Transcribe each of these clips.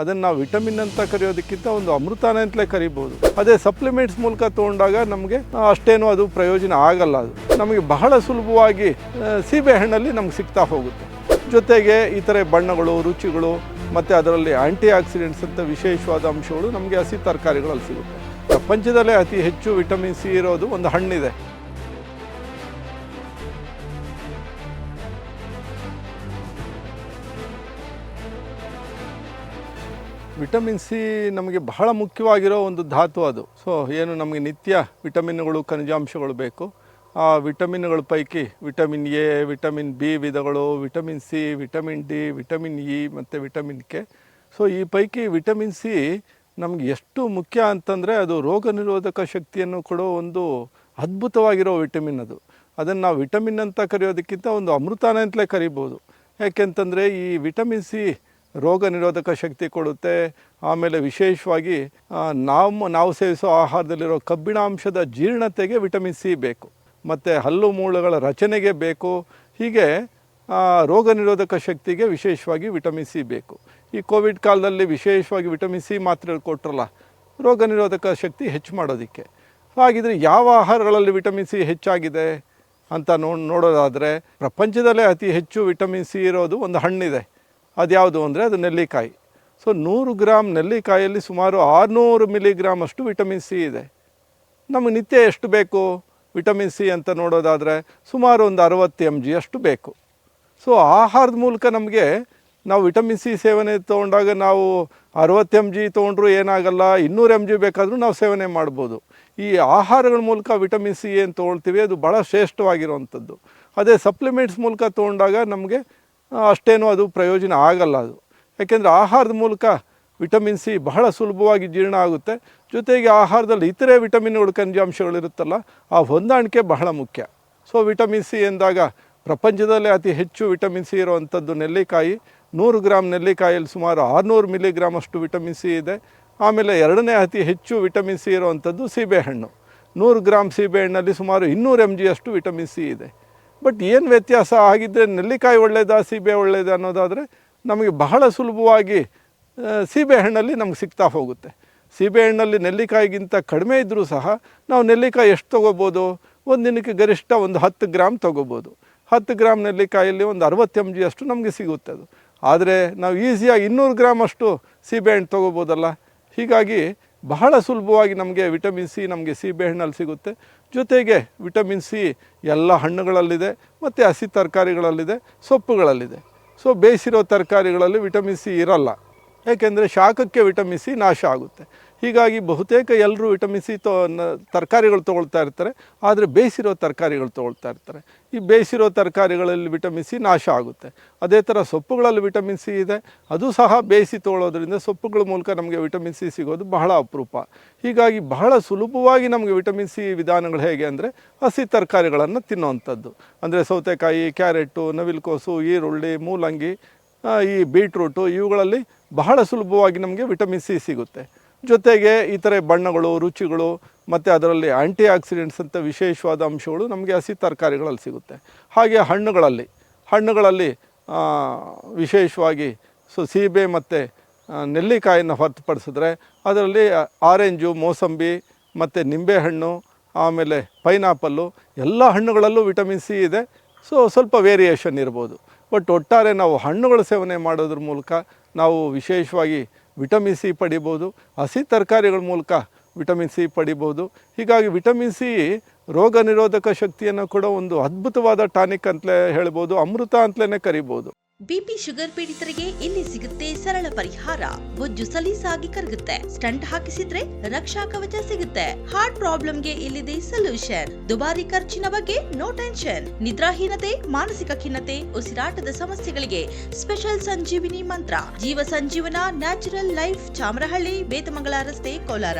ಅದನ್ನು ನಾವು ವಿಟಮಿನ್ ಅಂತ ಕರೆಯೋದಕ್ಕಿಂತ ಒಂದು ಅಮೃತಾನ ಅಂತಲೇ ಕರಿಬೋದು ಅದೇ ಸಪ್ಲಿಮೆಂಟ್ಸ್ ಮೂಲಕ ತೊಗೊಂಡಾಗ ನಮಗೆ ಅಷ್ಟೇನೂ ಅದು ಪ್ರಯೋಜನ ಆಗಲ್ಲ ಅದು. ನಮಗೆ ಬಹಳ ಸುಲಭವಾಗಿ ಸೀಬೆ ಸೀಬೆಹಣ್ಣಲ್ಲಿ ನಮ್ಗೆ ಸಿಗ್ತಾ ಹೋಗುತ್ತೆ. ಜೊತೆಗೆ ಇತರೆ ಬಣ್ಣಗಳು, ರುಚಿಗಳು, ಮತ್ತು ಅದರಲ್ಲಿ ಆ್ಯಂಟಿ ಆಕ್ಸಿಡೆಂಟ್ಸ್ ಅಂತ ವಿಶೇಷವಾದ ಅಂಶಗಳು ನಮಗೆ ಹಸಿ ತರಕಾರಿಗಳಲ್ಲಿ ಸಿಗುತ್ತೆ. ಪ್ರಪಂಚದಲ್ಲೇ ಅತಿ ಹೆಚ್ಚು ವಿಟಮಿನ್ ಸಿ ಇರೋದು ಒಂದು ಹಣ್ಣಿದೆ. ವಿಟಮಿನ್ ಸಿ ನಮಗೆ ಬಹಳ ಮುಖ್ಯವಾಗಿರೋ ಒಂದು ಧಾತು ಅದು. ಸೊ ಏನು ನಮಗೆ ನಿತ್ಯ ವಿಟಮಿನ್ಗಳು, ಖನಿಜಾಂಶಗಳು ಬೇಕು. ಆ ವಿಟಮಿನ್ಗಳ ಪೈಕಿ ವಿಟಮಿನ್ ಎ, ವಿಟಮಿನ್ ಬಿ ವಿಧಗಳು, vitamin C, vitamin D, vitamin E ಮತ್ತು ವಿಟಮಿನ್ ಕೆ. ಸೊ ಈ ಪೈಕಿ ವಿಟಮಿನ್ ಸಿ ನಮಗೆ ಎಷ್ಟು ಮುಖ್ಯ ಅಂತಂದರೆ ಅದು ರೋಗ ನಿರೋಧಕ ಶಕ್ತಿಯನ್ನು ಕೊಡೋ ಒಂದು ಅದ್ಭುತವಾಗಿರೋ ವಿಟಮಿನ್ ಅದು. ಅದನ್ನು ನಾವು ವಿಟಮಿನ್ ಅಂತ ಕರೆಯೋದಕ್ಕಿಂತ ಒಂದು ಅಮೃತಾನ ಅಂತಲೇ ಕರಿಬೋದು. ಯಾಕೆಂತಂದರೆ ಈ ವಿಟಮಿನ್ ಸಿ ರೋಗ ನಿರೋಧಕ ಶಕ್ತಿ ಕೊಡುತ್ತೆ. ಆಮೇಲೆ ವಿಶೇಷವಾಗಿ ನಾವು ನಾವು ಸೇವಿಸೋ ಆಹಾರದಲ್ಲಿರೋ ಕಬ್ಬಿಣಾಂಶದ ಜೀರ್ಣತೆಗೆ ವಿಟಮಿನ್ ಸಿ ಬೇಕು. ಮತ್ತು ಹಲ್ಲು ಮೂಳೆಗಳ ರಚನೆಗೆ ಬೇಕು. ಹೀಗೆ ರೋಗ ನಿರೋಧಕ ಶಕ್ತಿಗೆ ವಿಶೇಷವಾಗಿ ವಿಟಮಿನ್ ಸಿ ಬೇಕು. ಈ ಕೋವಿಡ್ ಕಾಲದಲ್ಲಿ ವಿಶೇಷವಾಗಿ ವಿಟಮಿನ್ ಸಿ ಮಾತ್ರೆ ಕೊಟ್ಟರಲ್ಲ ರೋಗ ನಿರೋಧಕ ಶಕ್ತಿ ಹೆಚ್ಚು ಮಾಡೋದಕ್ಕೆ. ಹಾಗಿದ್ರೆ ಯಾವ ಆಹಾರಗಳಲ್ಲಿ ವಿಟಮಿನ್ ಸಿ ಹೆಚ್ಚಾಗಿದೆ ಅಂತ ನೋಡೋದಾದರೆ, ಪ್ರಪಂಚದಲ್ಲೇ ಅತಿ ಹೆಚ್ಚು ವಿಟಮಿನ್ ಸಿ ಇರೋದು ಒಂದು ಹಣ್ಣಿದೆ. ಅದ್ಯಾವುದು ಅಂದರೆ ಅದು ನೆಲ್ಲಿಕಾಯಿ. ಸೊ ನೂರು ಗ್ರಾಮ್ ನೆಲ್ಲಿಕಾಯಲ್ಲಿ ಸುಮಾರು ಆರುನೂರು ಮಿಲಿಗ್ರಾಮ್ ಅಷ್ಟು ವಿಟಮಿನ್ ಸಿ ಇದೆ. ನಮಗೆ ನಿತ್ಯ ಎಷ್ಟು ಬೇಕು? ವಿಟಮಿನ್ ಸಿ ಅಂತ ನೋಡೋದಾದರೆ ಸುಮಾರು ಒಂದು ಅರವತ್ತು ಎಂ ಜಿ ಅಷ್ಟು ಬೇಕು. ಸೊ ಆಹಾರದ ಮೂಲಕ ನಮಗೆ ನಾವು ವಿಟಮಿನ್ ಸಿ ಸೇವನೆ ತೊಗೊಂಡಾಗ ನಾವು ಅರವತ್ತು ಎಂ ಜಿ ತೊಗೊಂಡ್ರು ಏನಾಗಲ್ಲ, ಇನ್ನೂರು ಎಂ ಜಿ ಬೇಕಾದರೂ ನಾವು ಸೇವನೆ ಮಾಡ್ಬೋದು. ಈ ಆಹಾರಗಳ ಮೂಲಕ ವಿಟಮಿನ್ ಸಿ ಏನು ತೊಗೊಳ್ತೀವಿ, ಅದು ಭಾಳ ಶ್ರೇಷ್ಠವಾಗಿರುವಂಥದ್ದು. ಅದೇ ಸಪ್ಲಿಮೆಂಟ್ಸ್ ಮೂಲಕ ತೊಗೊಂಡಾಗ ನಮಗೆ ಅಷ್ಟೇನು ಅದು ಪ್ರಯೋಜನ ಆಗಲ್ಲ ಅದು. ಯಾಕೆಂದರೆ ಆಹಾರದ ಮೂಲಕ ವಿಟಮಿನ್ ಸಿ ಬಹಳ ಸುಲಭವಾಗಿ ಜೀರ್ಣ ಆಗುತ್ತೆ. ಜೊತೆಗೆ ಆಹಾರದಲ್ಲಿ ಇತರೆ ವಿಟಮಿನ್ಗಳು ಖನಿಜಾಂಶಗಳಿರುತ್ತಲ್ಲ ಆ ಹೊಂದಾಣಿಕೆ ಬಹಳ ಮುಖ್ಯ. ಸೊ ವಿಟಮಿನ್ ಸಿ ಎಂದಾಗ ಪ್ರಪಂಚದಲ್ಲೇ ಅತಿ ಹೆಚ್ಚು ವಿಟಮಿನ್ ಸಿ ಇರುವಂಥದ್ದು ನೆಲ್ಲಿಕಾಯಿ. ನೂರು ಗ್ರಾಮ್ ನೆಲ್ಲಿಕಾಯಲ್ಲಿ ಸುಮಾರು ಆರುನೂರು ಮಿಲಿಗ್ರಾಮ್ ಅಷ್ಟು ವಿಟಮಿನ್ ಸಿ ಇದೆ. ಆಮೇಲೆ ಎರಡನೇ ಅತಿ ಹೆಚ್ಚು ವಿಟಮಿನ್ ಸಿ ಇರುವಂಥದ್ದು ಸೀಬೆಹಣ್ಣು ನೂರು ಗ್ರಾಮ್ ಸೀಬೆಹಣ್ಣಲ್ಲಿ ಸುಮಾರು ಇನ್ನೂರು ಎಂ ಜಿ ಅಷ್ಟು ವಿಟಮಿನ್ ಸಿ ಇದೆ. ಬಟ್ ಏನು ವ್ಯತ್ಯಾಸ? ಆಗಿದ್ದರೆ ನೆಲ್ಲಿಕಾಯಿ ಒಳ್ಳೆಯದಾ ಸೀಬೆ ಒಳ್ಳೆಯದಾ ಅನ್ನೋದಾದರೆ ನಮಗೆ ಬಹಳ ಸುಲಭವಾಗಿ ಸೀಬೆ ಸೀಬೆಹಣ್ಣಲ್ಲಿ ನಮ್ಗೆ ಸಿಗ್ತಾ ಹೋಗುತ್ತೆ. ಸೀಬೆಹಣ್ಣಲ್ಲಿ ನೆಲ್ಲಿಕಾಯಿಗಿಂತ ಕಡಿಮೆ ಇದ್ದರೂ ಸಹ ನಾವು ನೆಲ್ಲಿಕಾಯಿ ಎಷ್ಟು ತೊಗೋಬೋದು? ಒಂದು ದಿನಕ್ಕೆ ಗರಿಷ್ಠ ಒಂದು ಹತ್ತು ಗ್ರಾಮ್ ತೊಗೋಬೋದು. ಹತ್ತು ಗ್ರಾಮ್ ನೆಲ್ಲಿಕಾಯಲ್ಲಿ ಒಂದು ಅರವತ್ತು ಎಂ ಜಿ ಅಷ್ಟು ನಮಗೆ ಸಿಗುತ್ತೆ ಅದು. ಆದರೆ ನಾವು ಈಸಿಯಾಗಿ ಇನ್ನೂರು ಗ್ರಾಮ್ ಅಷ್ಟು ಸೀಬೆಹಣ್ಣು ತೊಗೋಬೋದಲ್ಲ? ಹೀಗಾಗಿ ಬಹಳ ಸುಲಭವಾಗಿ ನಮಗೆ ವಿಟಮಿನ್ ಸಿ ನಮಗೆ ಸೀಬೆಹಣ್ಣಲ್ಲಿ ಸಿಗುತ್ತೆ. ಜೊತೆಗೆ ವಿಟಮಿನ್ ಸಿ ಎಲ್ಲ ಹಣ್ಣುಗಳಲ್ಲಿದೆ, ಮತ್ತು ಹಸಿ ತರಕಾರಿಗಳಲ್ಲಿದೆ, ಸೊಪ್ಪುಗಳಲ್ಲಿದೆ. ಸೊ ಬೇಯಿಸಿರೋ ತರಕಾರಿಗಳಲ್ಲಿ ವಿಟಮಿನ್ ಸಿ ಇರಲ್ಲ. ಏಕೆಂದರೆ ಶಾಖಕ್ಕೆ ವಿಟಮಿನ್ ಸಿ ನಾಶ ಆಗುತ್ತೆ. ಹೀಗಾಗಿ ಬಹುತೇಕ ಎಲ್ಲರೂ ವಿಟಮಿನ್ ಸಿ ತೊ ತರಕಾರಿಗಳು ತೊಗೊಳ್ತಾ ಇರ್ತಾರೆ, ಆದರೆ ಬೇಯಿಸಿರೋ ತರಕಾರಿಗಳು ತೊಗೊಳ್ತಾ ಇರ್ತಾರೆ. ಈ ಬೇಯಿಸಿರೋ ತರಕಾರಿಗಳಲ್ಲಿ ವಿಟಮಿನ್ ಸಿ ನಾಶ ಆಗುತ್ತೆ. ಅದೇ ಥರ ಸೊಪ್ಪುಗಳಲ್ಲಿ ವಿಟಮಿನ್ ಸಿ ಇದೆ, ಅದು ಸಹ ಬೇಯಿಸಿ ತೊಗೊಳ್ಳೋದ್ರಿಂದ ಸೊಪ್ಪುಗಳ ಮೂಲಕ ನಮಗೆ ವಿಟಮಿನ್ ಸಿ ಸಿಗೋದು ಬಹಳ ಅಪರೂಪ. ಹೀಗಾಗಿ ಬಹಳ ಸುಲಭವಾಗಿ ನಮಗೆ ವಿಟಮಿನ್ ಸಿ ವಿಧಾನಗಳು ಹೇಗೆ ಅಂದರೆ ಹಸಿ ತರಕಾರಿಗಳನ್ನು ತಿನ್ನುವಂಥದ್ದು ಅಂದರೆ ಸೌತೆಕಾಯಿ ಕ್ಯಾರೆಟು ನವಿಲುಕೋಸು, ಈರುಳ್ಳಿ, ಮೂಲಂಗಿ ಈ ಬೀಟ್ರೂಟು ಇವುಗಳಲ್ಲಿ ಬಹಳ ಸುಲಭವಾಗಿ ನಮಗೆ ವಿಟಮಿನ್ ಸಿ ಸಿಗುತ್ತೆ. ಜೊತೆಗೆ ಇತರೆ ಬಣ್ಣಗಳು, ರುಚಿಗಳು, ಮತ್ತು ಅದರಲ್ಲಿ ಆ್ಯಂಟಿ ಆಕ್ಸಿಡೆಂಟ್ಸ್ ಅಂತ ವಿಶೇಷವಾದ ಅಂಶಗಳು ನಮಗೆ ಹಸಿ ತರಕಾರಿಗಳಲ್ಲಿ ಸಿಗುತ್ತೆ. ಹಾಗೆ ಹಣ್ಣುಗಳಲ್ಲಿ ಹಣ್ಣುಗಳಲ್ಲಿ ವಿಶೇಷವಾಗಿ ಸೊ ಸೀಬೆ ಮತ್ತು ನೆಲ್ಲಿಕಾಯನ್ನು ಹೊರತುಪಡಿಸಿದ್ರೆ ಅದರಲ್ಲಿ ಆರೆಂಜು, ಮೋಸಂಬಿ ಮತ್ತು ನಿಂಬೆಹಣ್ಣು, ಆಮೇಲೆ ಪೈನಾಪಲ್ಲು ಎಲ್ಲ ಹಣ್ಣುಗಳಲ್ಲೂ ವಿಟಮಿನ್ ಸಿ ಇದೆ. ಸೊ ಸ್ವಲ್ಪ ವೇರಿಯೇಷನ್ ಇರ್ಬೋದು. ಬಟ್ ಒಟ್ಟಾರೆ ನಾವು ಹಣ್ಣುಗಳ ಸೇವನೆ ಮಾಡೋದ್ರ ಮೂಲಕ ನಾವು ವಿಶೇಷವಾಗಿ ವಿಟಮಿನ್ ಸಿ ಪಡಿಬೋದು, ಹಸಿ ತರಕಾರಿಗಳ ಮೂಲಕ ವಿಟಮಿನ್ ಸಿ ಪಡಿಬೋದು. ಹೀಗಾಗಿ ವಿಟಮಿನ್ ಸಿ ರೋಗ ನಿರೋಧಕ ಶಕ್ತಿಯನ್ನು ಕೂಡ ಒಂದು ಅದ್ಭುತವಾದ ಟಾನಿಕ್ ಅಂತಲೇ ಹೇಳ್ಬೋದು, ಅಮೃತ ಅಂತಲೇ ಕರಿಬೋದು. ಬಿಪಿ ಶುಗರ್ ಪೀಡಿತರಿಗೆ ಇಲ್ಲಿ ಸಿಗುತ್ತೆ ಸರಳ ಪರಿಹಾರ? ಬೊಜ್ಜು ಸಲೀಸಾಗಿ ಕರಗುತ್ತೆ. ಸ್ಟಂಟ್ ಹಾಕಿಸಿದ್ರೆ ರಕ್ಷಾ ಕವಚ ಸಿಗುತ್ತೆ. ಹಾರ್ಟ್ ಪ್ರಾಬ್ಲಮ್ಗೆ ಇಲ್ಲಿದೆ ಸೊಲ್ಯೂಷನ್. ದುಬಾರಿ ಖರ್ಚಿನ ಬಗ್ಗೆ ನೋ ಟೆನ್ಷನ್. ನಿದ್ರಾಹೀನತೆ, ಮಾನಸಿಕ ಖಿನ್ನತೆ ಉಸಿರಾಟದ ಸಮಸ್ಯೆಗಳಿಗೆ ಸ್ಪೆಷಲ್ ಸಂಜೀವಿನಿ ಮಂತ್ರ. ಜೀವ ಸಂಜೀವನ ನ್ಯಾಚುರಲ್ ಲೈಫ್, ಚಾಮರಹಳ್ಳಿ, ಬೇತಮಂಗಲ ರಸ್ತೆ, ಕೋಲಾರ.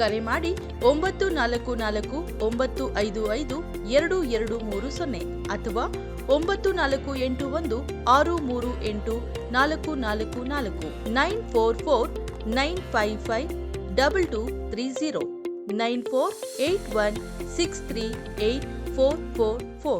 ಕರೆ ಮಾಡಿ ಒಂಬತ್ತು ನಾಲ್ಕು ನಾಲ್ಕು ಒಂಬತ್ತು ಐದು ಐದು ಎರಡು ಎರಡು ಮೂರು ಸೊನ್ನೆ ಅಥವಾ ಒಂಬತ್ತು ನಾಲ್ಕು ಎಂಟು ಒಂದು ಆರು ಮೂರು ಎಂಟು ನಾಲ್ಕು ನಾಲ್ಕು ನಾಲ್ಕು nine four four nine five five double two three zero nine four eight one six three eight four four four